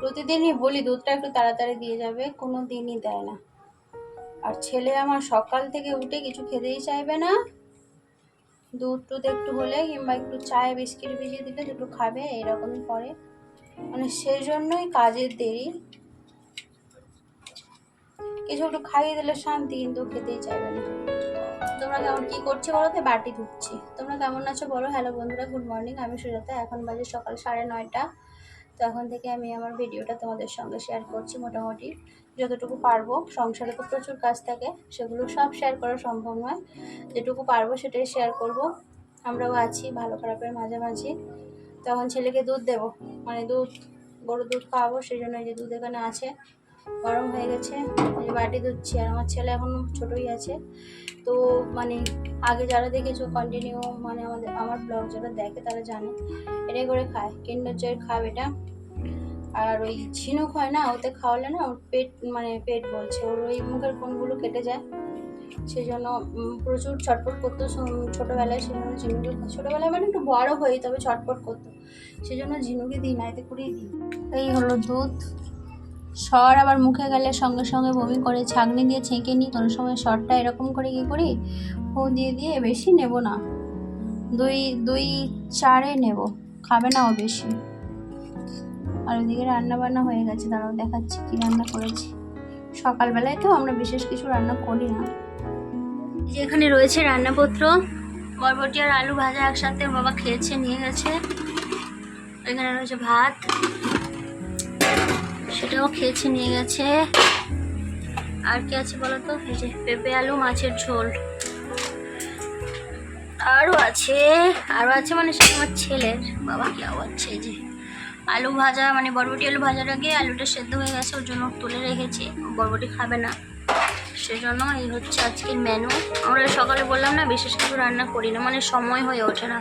প্রতিদিনই বলি, দুধটা একটু তাড়াতাড়ি দিয়ে যাবে, কোনো দিনই দেয় না। আর ছেলে আমার সকাল থেকে উঠে কিছু খেতেই চাইবে না। দুধ টুধ একটু হলে কিংবা একটু চায়ে বিস্কিট ভিজিয়ে দিলে দুটো খাবে, এরকমই করে। মানে সেই জন্যই কাজের দেরি। কিছু একটু খাইয়ে দিলে শান্তি, কিন্তু খেতেই চাইবে না। তোমরা কেমন, কি করছ বলো তো? বাটি ধুচ্ছি। তোমরা কেমন আছো বলো? হ্যালো বন্ধুরা, গুড মর্নিং। আমি সুজাতা, এখন বাজে সকাল সাড়ে নয়টা। তো এখন থেকে আমি আমার ভিডিওটা তোমাদের সঙ্গে শেয়ার করছি মোটামুটি যতটুকু পারব। সংসারে তো প্রচুর কাজ থাকে, সেগুলো সব শেয়ার করা সম্ভব নয়। যেটুকু পারব সেটাই শেয়ার করব। আমরাও আছি, ভালো খারাপের মাঝামাঝি। তখন ছেলেকে দুধ দেব মানে দুধ, গরুর দুধ খাওয়াবো, সেই জন্য যে দুধ এখানে আছে। গরম হয়ে গেছে। বাটি ধুচ্ছি আর আমার ছেলে এখন ছোটোই আছে। তো মানে আগে যারা দেখেছ কন্টিনিউ মানে আমাদের, আমার ব্লগ যারা দেখে তারা জানে। এটাই করে খায়। কিন্ডার জয়ের খাব এটা। আর ওই ঝিনুক হয় না, ওতে খাওয়ালে না ওর পেট মানে পেট বলছে। ওর ওই মুখের কোনগুলো কেটে যায়। সেই জন্য প্রচুর ছটপট করতো ছোটোবেলায়। সেই জন্য ঝিনুকে ছোটোবেলায় মানে একটু বড় হই তবে ছটপট করতো। সেই জন্য ঝিনুকে দিই না, এতে করেই দিই। এই হলো দুধ। সর আবার মুখে গেলে সঙ্গে সঙ্গে বমি করে ছাগনি দিয়ে ছেঁকে নিই। কোনো সময় সরটা এরকম করে কী করি? ফু দিয়ে দিয়ে বেশি নেব না। দুই দুই চারে নেব। খাবে না ও বেশি। আর ওইদিকে রান্না বান্না হয়ে গেছে। দাঁড়াও, দেখাচ্ছি কি রান্না করেছি। সকালবেলায় তো আমরা বিশেষ কিছু রান্না করি না। যে এখানে রয়েছে রান্নাপত্র। বরবটি আর আলু ভাজা একসাথে বাবা খেয়েছে, নিয়ে গেছে। এখানে রয়েছে ভাত। সেটাও খেয়েছে, নিয়ে গেছে। আর কি আছে বলো তো যে পেঁপে আলু, মাছের ঝোল। আরও আছে আরও আছে মানে সেটা আমার ছেলের। বাবা কি এই যে আলু ভাজা মানে বরবটি আলু ভাজার আগে আলুটা সেদ্ধ হয়ে গেছে, ওর জন্য তুলে রেখেছি, বরবটি খাবে না। সেজন্য এই হচ্ছে আজকের মেনু আমরা সকালে বললাম না, বিশেষ কিছু রান্না করি না মানে সময় হয়ে ওঠে না।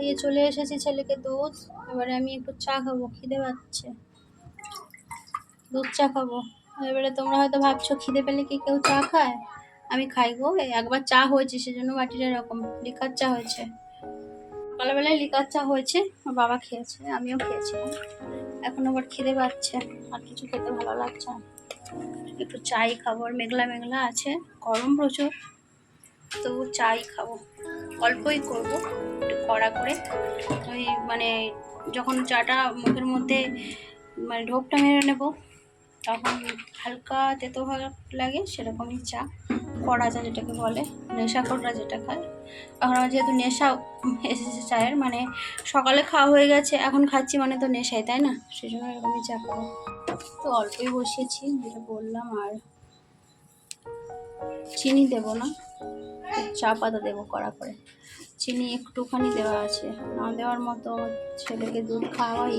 এই চলে এসেছি ছেলেকে দুধ। এবারে আমি একটু চা খাব, খিদে পাচ্ছে। দুধ চা খাব। এবারে তোমরা হয়তো ভাবছ, খিদে পেলে কি কেউ চা খায়? আমি খাই গো একবার চা হয়েছে, সেজন্য বাটিটা এরকম লিকার চা হয়েছে। সকালবেলায় লিকার চা হয়েছে, আমার বাবা খেয়েছে, আমিও খেয়েছি এখন আবার খিদে পাচ্ছে, আর কিছু খেতে ভালো লাগছে না। একটু চাই খাব, আর মেঘলা মেঘলা আছে, গরম প্রচুর। তবু চাই খাব, অল্পই করব। একটু কড়া করে ওই মানে যখন চাটা মুখের মধ্যে মানে ঢোকটা মেরে নেব, তখন হালকা তেতো লাগে সেরকমই চা, কড়া চা যেটাকে বলে নেশা কড়া যেটা খায়। এখন আমার যেহেতু নেশা এসেছে চায়ের মানে সকালে খাওয়া হয়ে গেছে, এখন খাচ্ছি মানে তো নেশাই তাই না? সেই জন্য এরকমই চা খাব। তো অল্পই বসিয়েছি, যেটা বললাম, আর চিনি দেবো না চা পাতা দেবো কড়া করে। চিনি একটুখানি দেওয়া আছে। না দেওয়ার মতো ছেলেকে দুধ খাওয়াই,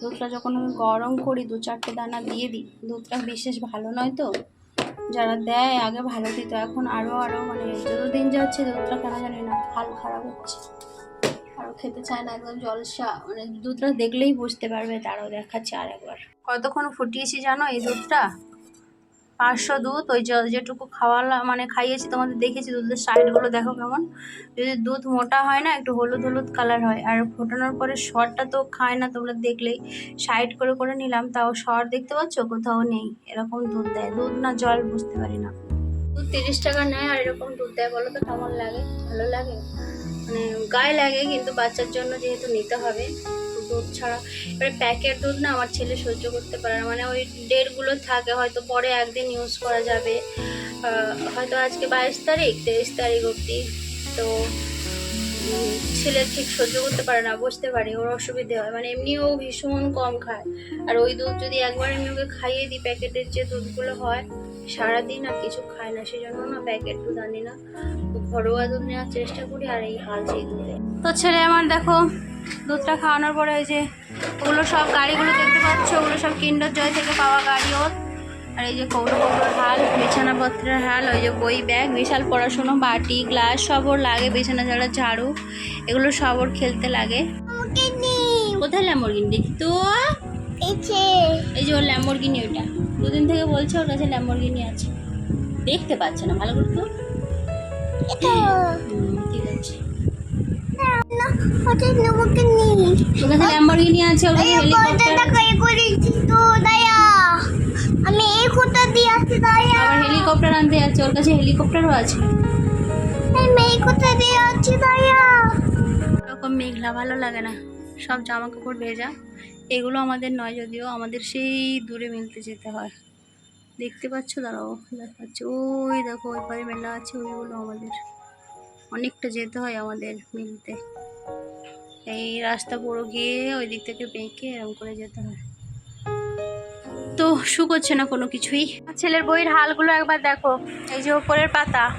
দুধটা যখন আমি গরম করি, দু চারটে দানা দিয়ে দিই, দুধটা বিশেষ ভালো নয় তো? যারা দেয়, আগে ভালো দিত, এখন আরও আরও মানে যত দিন যাচ্ছে দুধটা কেন জানি না, হাল খারাপ হচ্ছে। আরও খেতে চায় না, একদম জলসা মানে দুধটা দেখলেই বুঝতে পারবে, তারাও দেখাচ্ছে আর একবার কতক্ষণ ফুটিয়েছি জানো এই দুধটা? পাঁচশো দুধ, ওই যেটুকু খাওয়ালা মানে খাইয়েছি, তোমাদের দেখেছি দুধের সাইডগুলো, দেখো কেমন। যদি দুধ মোটা হয় না, একটু হলুদ হলুদ কালার হয়। আর ফোটানোর পরে শরটা তো খায় না, তোমরা দেখলেই। সাইড করে করে নিলাম, তাও শর দেখতে পাচ্ছ? কোথাও নেই, এরকম দুধ দেয়। দুধ না জল, বুঝতে পারি না। দুধ তিরিশ টাকা নেয় আর এরকম দুধ দেয়, বলো তো কেমন লাগে? ভালো লাগে? মানে গায়ে লাগে, কিন্তু বাচ্চার জন্য যেহেতু নিতে হবে দুধ ছাড়া। এবারে প্যাকেট দুধ না আমার ছেলে সহ্য করতে পারে না। মানে ওই ডেটগুলো থাকে, হয়তো পরে একদিন ইউজ করা যাবে। হয়তো আজকে বাইশ তারিখ, তেইশ তারিখ অবধি। তো ছেলে ঠিক সহ্য করতে পারে না, বসতে পারে, ওর অসুবিধে হয়। মানে এমনিও ভীষণ কম খায়। আর ওই দুধ যদি একবার আমি ওকে খাইয়ে দিই, প্যাকেটের যে দুধগুলো হয়, সারাদিন আর কিছু খায় না সেই জন্য না প্যাকেট দুধ আনি না। ঘরোয়া দুধ নেওয়ার চেষ্টা করি আর এই হাল সেই দুধে। তো ছেলে আমার দেখো, দুধটা খাওয়ানোর পরে ওই যে, ওগুলো সব গাড়িগুলো দেখতে পাচ্ছ? ওগুলো সব কিন্ডার জয় থেকে পাওয়া গাড়ি ওর। আর এই যে কৌটো কৌটোর হাল বিছানাপত্রের হাল ওই যে বই ব্যাগ বিশাল পড়াশুনো বাটি গ্লাস সব ওর লাগে বিছানা ঝাড়া ঝাড়ু এগুলো সব ওর খেলতে লাগে। কোথায় ল্যাম্বরগিনি দেখি তো। এই যে। ওর ল্যাম্বরগিনি ওটা দুদিন থেকে বলছে ওর কাছে ল্যাম্বরগিনি আছে। দেখতে পাচ্ছে না ভালো করে তো। ঠিক আছে। তোর কাছে ল্যাম্বরগিনি আছে ওর কাছে হেলিকপ্টার কোথাটা কই করেছি তো দয়া আমি এই কোথা দিয়ে আসছি দয়া আবার হেলিকপ্টার আনতে যাচ্ছে ওর কাছে হেলিকপ্টারও আছে। আমি এই কোথা দিয়ে আসছি দয়া এরকম মেঘলা ভালো লাগে না। সব জামা কাপড় ভেজা। এগুলো আমাদের নয় যদিও আমাদের সেই দূরে মিলতে যেতে হয়। দেখতে পাচ্ছ? দাঁড়াও দেখাচ্ছে। ওই দেখো ওই পারে মেলা আছে ওইগুলো আমাদের। অনেকটা যেতে হয় আমাদের মিলতে। এই রাস্তা পুরো গিয়ে ওই দিক থেকে বেঁকে এরকম করে যেতে হয়। শুকোচ্ছে না কোনো কিছুই? ছেলের বইয়ের হালগুলো একবার দেখো। এই যে ওপরের পাতা।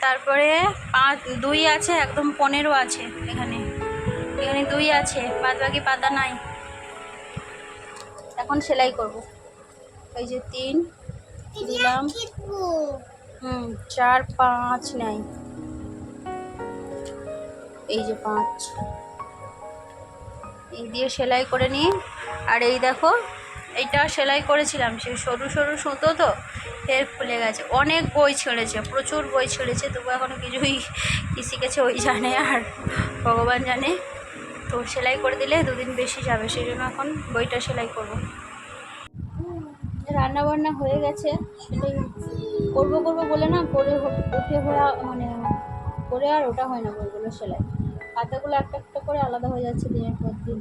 তারপরে পাঁচ, দুই আছে, একদম পনেরো আছে এখানে। এখানে দুই আছে, বাদ বাকি পাতা নাই। এখন সেলাই করব। এই যে তিন, দিলাম। হুম, চার, পাঁচ নাই। এই যে পাঁচ। এই দিয়ে সেলাই করে নিই। আর এই দেখো এইটা সেলাই করেছিলাম, সে সরু সরু সুতো তো ফের খুলে গেছে। অনেক বই ছেড়েছে, প্রচুর বই ছেড়েছে, তবু এখনও কিছুই কি শিখেছে ওই জানে আর ভগবান জানে। তো সেলাই করে দিলে দুদিন বেশি যাবে, সেই জন্য এখন বইটা সেলাই করব। রান্না বান্না হয়ে গেছে সেটাই করব করব বলে না, করে উঠে হয়ে মানে করে আর ওটা হয় না বইগুলো সেলাই। পাতাগুলো একটা একটা করে আলাদা হয়ে যাচ্ছে দিনের পর দিন।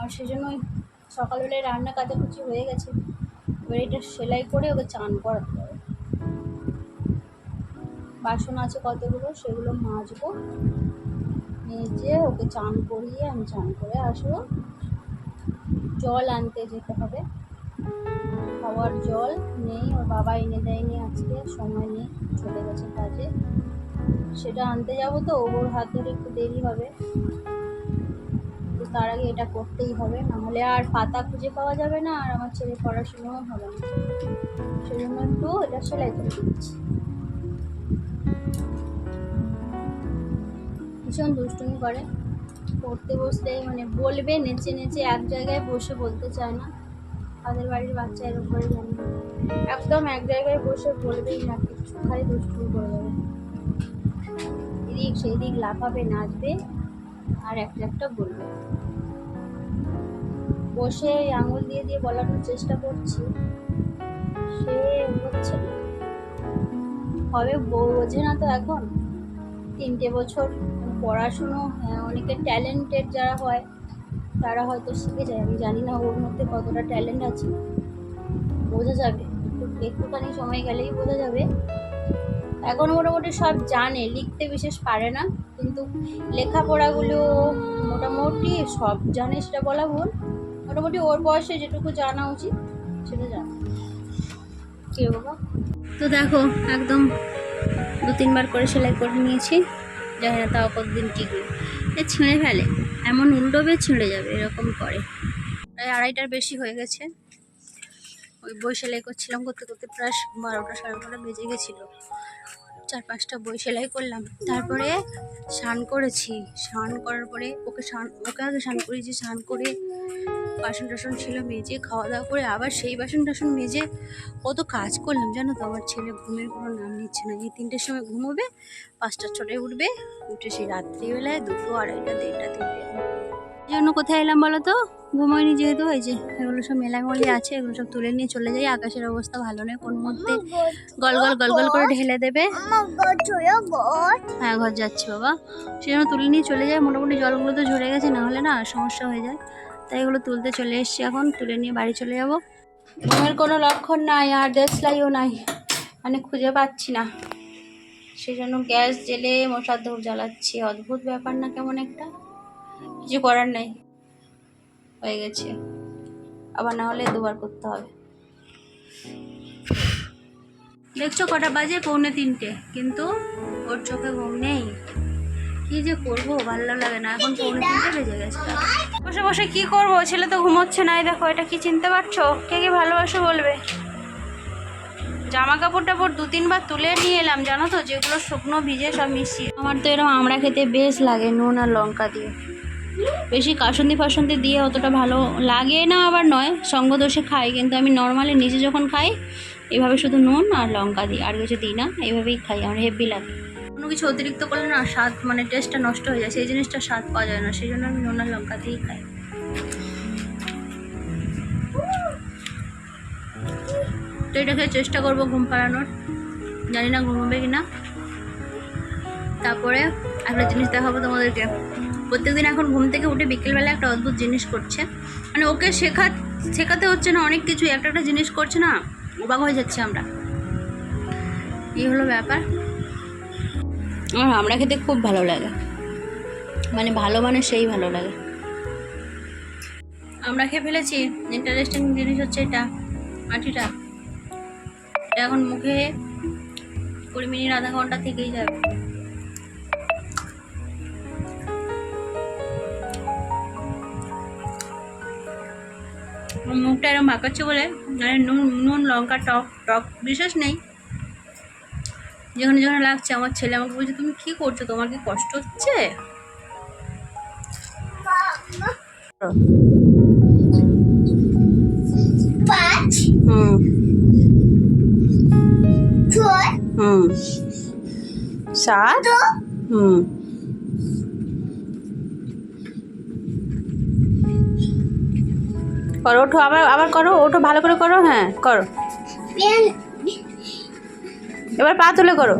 আর সেই জন্যই সকালবেলায় রান্না কাচাকুচি হয়ে গেছে। এবার এটা সেলাই করে ওকে চান করাতে হবে। বাসন আছে কতগুলো সেগুলো মাজবো। মেজে ওকে চান করিয়ে আমি চান করে আসব। জল আনতে যেতে হবে। খাওয়ার জল নেই, ওর বাবা এনে দেয়নি আজকে, সময় নেই, চলে গেছে কাজে। সেটা আনতে যাব তো, ওর হাত ধরে একটু দেরি হবে। তার আগে এটা করতেই হবে। নাহলে আর পাতা খুঁজে পাওয়া যাবে না, আর আমার ছেলে পড়াশুনোও হবে না। সেজন্য একটু এটা সেলাই করে দিচ্ছি। ভীষণ দুষ্টুমি করে। পড়তে বসলেই মানে বলবে, নেচে নেচে এক জায়গায় বসে বলতে চায় না। তাদের বাড়ির বাচ্চা এরকম করে জানি একদম এক জায়গায় বসে বলবেই না কিছু খালি দুষ্টুমি করে যাবে এদিক সেই দিক লাফাবে, নাচবে। আর একটা একটা বলবে। বসে আঙুল দিয়ে দিয়ে বলানোর চেষ্টা করছি সে হচ্ছে না। হবে বোঝে না তো এখন। তিনটে বছর পড়াশুনো হ্যাঁ, অনেকে ট্যালেন্টেড যারা হয় তারা হয়তো শিখে যায়। আমি জানি না ওর মধ্যে কতটা ট্যালেন্ট আছে। বোঝা যাবে। একটুখানি সময় গেলেই বোঝা যাবে। এখন মোটামুটি সব জানে লিখতে বিশেষ পারে না। কিন্তু লেখাপড়াগুলো মোটামুটি সব জানে সেটা বলা ভুল। মোটামুটি ওর বয়সে যেটুকু জানা উচিত, সেটা জানে। কি বাবা? তো দেখো, একদম দু তিনবার করে সেলাই করে নিয়েছি। জানি না তাও কতদিন টিকবে। এ ছিঁড়ে ফেলে, এমন উল্টোবে ছিঁড়ে যাবে এরকম করে। প্রায় আড়াইটার বেশি হয়ে গেছে। ওই বই সেলাই করছিলাম করতে করতে প্রায় বারোটা, সাড়ে বারোটা বেজে গেছিল। চার পাঁচটা বই সেলাই করলাম। তারপরে স্নান করেছি। স্নান করার পরে ওকে স্নান, ওকে আগে স্নান করেছি স্নান করে বাসন টাসন ছিল মেজে খাওয়া দাওয়া করে আবার সেই বাসন টাসন মেজে কত কাজ করলাম জানো তো? আমার ছেলে ঘুমের কোনো নাম নিচ্ছে না। এই তিনটের সময় ঘুমোবে, পাঁচটার ছটায় উঠবে, উঠে সেই রাত্রিবেলায় দুটো আড়াইটা, দেড়টা তিনটে জন্য কোথায় এলাম বলো তো? ঘুমোয়নি যেহেতু যে এগুলো সব মেলামলি আছে, এগুলো সব তুলে নিয়ে চলে যাই। আকাশের অবস্থা ভালো নয় কোন মধ্যে গল গল গল গল করে ঢেলে দেবে। হয়ে, ঘর যাচ্ছি বাবা। সেই জন্য তুলে নিয়ে চলে যায় মোটামুটি জলগুলো তো ঝরে গেছে, না হলে না সমস্যা হয়ে যায়। তাই এগুলো তুলতে চলে এসেছি এখন, তুলে নিয়ে বাড়ি চলে যাব। ঘুমের কোনো লক্ষণ নাই, আর দেশলাইও নাই। মানে খুঁজে পাচ্ছি না। সেই জন্য গ্যাস, জেলে, মশার ধূপ জ্বালাচ্ছি। অদ্ভুত ব্যাপার না, কেমন একটা। কিছু করার নেই। হয়ে গেছে। আবার না হলে দুবার করতে হবে। দেখছ কটা বাজে? পৌনে তিনটে। কিন্তু ওর চোখে ঘুম নেই। কি যে করব? ভালো লাগে না। এখন পৌনে তিনটে বেজে গেছে। বসে বসে কি করব? ছেলে তো ঘুমোচ্ছে নাই দেখো, এটা কি চিনতে পারছ? কে কি ভালোবাসে বলবে? জামা কাপড় টাপড় দু তিনবার তুলে নিয়ে এলাম, জানো তো? যেগুলো শুকনো ভিজে সব মিশিয়ে। আমার তো এরকম আমড়া খেতে বেশ লাগে, নুন আর লঙ্কা দিয়ে। বেশি কাসন্দি ফাসন্দি দিয়ে অতটা ভালো লাগে না আবার নয় সঙ্গদোষে খাই, কিন্তু আমি নর্মালি নিজে যখন খাই, এভাবে শুধু নুন আর লঙ্কা দিই, আর কিছু দিই না এইভাবেই খাই, আমার হেভি লাগে। কোনো কিছু অতিরিক্ত করলে না স্বাদ মানে টেস্টটা নষ্ট হয়ে যায়, সেই জিনিসটা স্বাদ পাওয়া যায় না, সেই জন্য আমি নুন আর লঙ্কা দিয়েই খাই। তো এটাকে চেষ্টা করব ঘুম পাড়ানোর, জানি না ঘুমাবে কি না তারপরে একটা জিনিস দেখাবো তোমাদেরকে। প্রত্যেকদিন এখন ঘুম থেকে উঠে বিকেলবেলা একটা অদ্ভুত জিনিস করছে। মানে ওকে শেখা শেখাতে হচ্ছে না অনেক কিছু একটা একটা জিনিস করছে না, অবাক হয়ে যাচ্ছে আমরা। এই হলো ব্যাপার। আমার আমরা খেতে খুব ভালো লাগে। মানে ভালো মানে সেই ভালো লাগে। আমরা খেয়ে ফেলেছি। ইন্টারেস্টিং জিনিস হচ্ছে এটা। আটিটা। এটা এখন মুখে কুড়ি মিনিট, আধা ঘণ্টা থেকেই যাবে। মুখটা এরকম বাঁকাচ্ছে বলে? মানে নুন নুন লঙ্কা টক টক বিশেষ নেই। যেখানে যেখানে লাগছে আমার ছেলে আমাকে বলছে তুমি কি করছ? তোমার কি কষ্ট হচ্ছে? হুম। হুম। সাত। হুম। করো ওঠো আবার আবার করো ওঠো ভালো করে করো হ্যাঁ করো। এবার পা তুলে করো।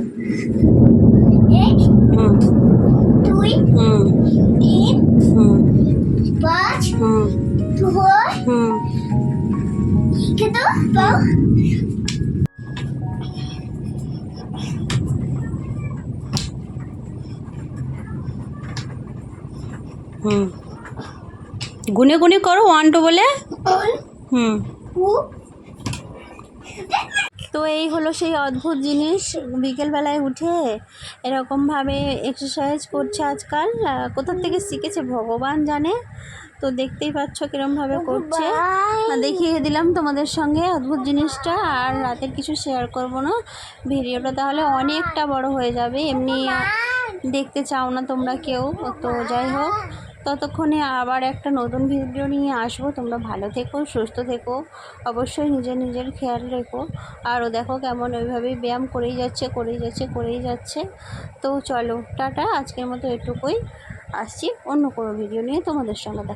হুম। গুনে গুনে করো ওয়ান টু বলে? হুম। তো এই হলো সেই অদ্ভুত জিনিস বিকেলবেলায় উঠে এরকমভাবে এক্সারসাইজ করছে আজকাল। কোথার থেকে শিখেছে ভগবান জানে? তো দেখতেই পাচ্ছ কিরমভাবে করছে। দেখিয়ে দিলাম তোমাদের সঙ্গে অদ্ভুত জিনিসটা আর রাতের কিছু শেয়ার করব না। ভিডিওটা তাহলে অনেকটা বড় হয়ে যাবে এমনি দেখতে চাও না তোমরা কেউ তো যাই হোক। ততক্ষণে আবার একটা নতুন ভিডিও নিয়ে আসব। তোমরা ভালো থেকো, সুস্থ থেকো, অবশ্যই নিজের নিজের খেয়াল রেখো। আরও দেখো কেমন ওইভাবেই ব্যায়াম করেই যাচ্ছে করেই যাচ্ছে করেই যাচ্ছে। তো চলো, টাটা, আজকের মতো এটুকুই। আসছি অন্য কোনো ভিডিও নিয়ে তোমাদের সঙ্গে দেখা